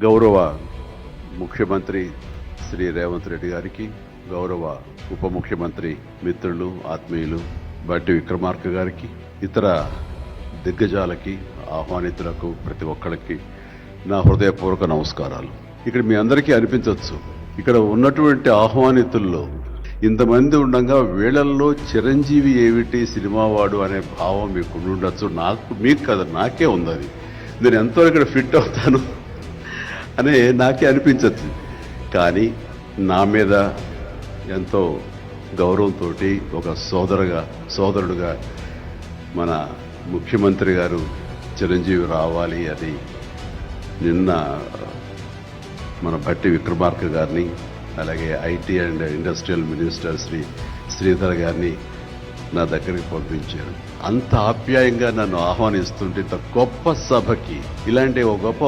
గౌరవ ముఖ్యమంత్రి శ్రీ రేవంత్ రెడ్డి గారికి గౌరవ ఉప ముఖ్యమంత్రి మిత్రులు ఆత్మీయులు బట్టి విక్రమార్క గారికి ఇతర దిగ్గజాలకి ఆహ్వానితులకు ప్రతి ఒక్కరికి నా హృదయపూర్వక నమస్కారాలు. ఇక్కడ మీ అందరికీ అనిపించవచ్చు ఇక్కడ ఉన్నటువంటి ఆహ్వానితుల్లో ఇంతమంది ఉండగా వీళ్ళల్లో చిరంజీవి ఏమిటి సినిమావాడు అనే భావం మీకు ఉండొచ్చు నాకు మీకు కదా నాకే ఉంది అది. నేను ఎంతో ఇక్కడ ఫిట్ అవుతాను? అనే నాకే అనిపించచ్చు. కానీ నా మీద ఎంతో గౌరవంతో ఒక సోదరుగా సోదరుడుగా మన ముఖ్యమంత్రి గారు చిరంజీవి రావాలి అని నిన్న మన భట్టి విక్రమార్క గారిని అలాగే IT and industrial minister Shri Sridhar గారిని నా దగ్గరికి పంపించారు. అంత ఆప్యాయంగా నన్ను ఆహ్వానిస్తుంటే ఇంత గొప్ప సభకి ఇలాంటి ఒక గొప్ప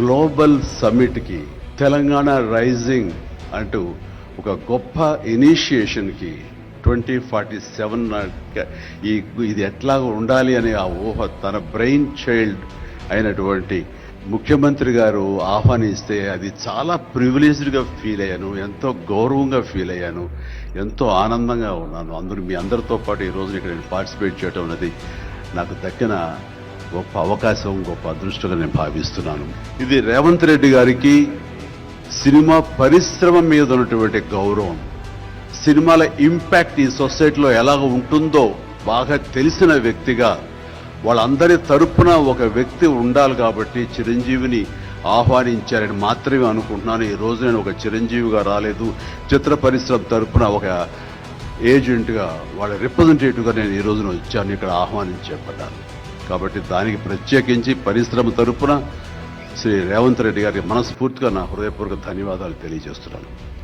గ్లోబల్ సమ్మిట్కి తెలంగాణ రైజింగ్ అంటూ ఒక గొప్ప ఇనిషియేషన్కి ట్వంటీ ఫార్టీ సెవెన్ ఈ ఇది ఎట్లా ఉండాలి అనే ఆ ఊహ తన బ్రెయిన్ చైల్డ్ అయినటువంటి ముఖ్యమంత్రి గారు ఆహ్వానిస్తే అది చాలా ప్రివిలేజ్డ్గా ఫీల్ అయ్యాను ఎంతో గౌరవంగా ఫీల్ అయ్యాను ఎంతో ఆనందంగా ఉన్నాను. అందరూ మీ అందరితో పాటు ఈ ఇక్కడ నేను పార్టిసిపేట్ చేయడం అనేది నాకు దక్కిన గొప్ప అవకాశం గొప్ప అదృష్టంగా నేను భావిస్తున్నాను. ఇది రేవంత్ రెడ్డి గారికి సినిమా పరిశ్రమ మీద ఉన్నటువంటి గౌరవం సినిమాల ఇంపాక్ట్ ఈ సొసైటీలో ఎలాగ ఉంటుందో బాగా తెలిసిన వ్యక్తిగా వాళ్ళందరి తరపున ఒక వ్యక్తి ఉండాలి కాబట్టి చిరంజీవిని ఆహ్వానించారని మాత్రమే అనుకుంటున్నాను. ఈ రోజు నేను ఒక చిరంజీవిగా రాలేదు. చిత్ర పరిశ్రమ తరపున ఒక ఏజెంట్గా వాళ్ళ రిప్రజెంటేటివ్గా నేను ఈ రోజున వచ్చాను. ఇక్కడ ఆహ్వానించబడ్డాను. కాబట్టి దానికి ప్రత్యేకించి పరిశ్రమ తరపున శ్రీ రేవంత్ రెడ్డి గారికి మనస్ఫూర్తిగా నా హృదయపూర్వక ధన్యవాదాలు తెలియజేస్తున్నాను.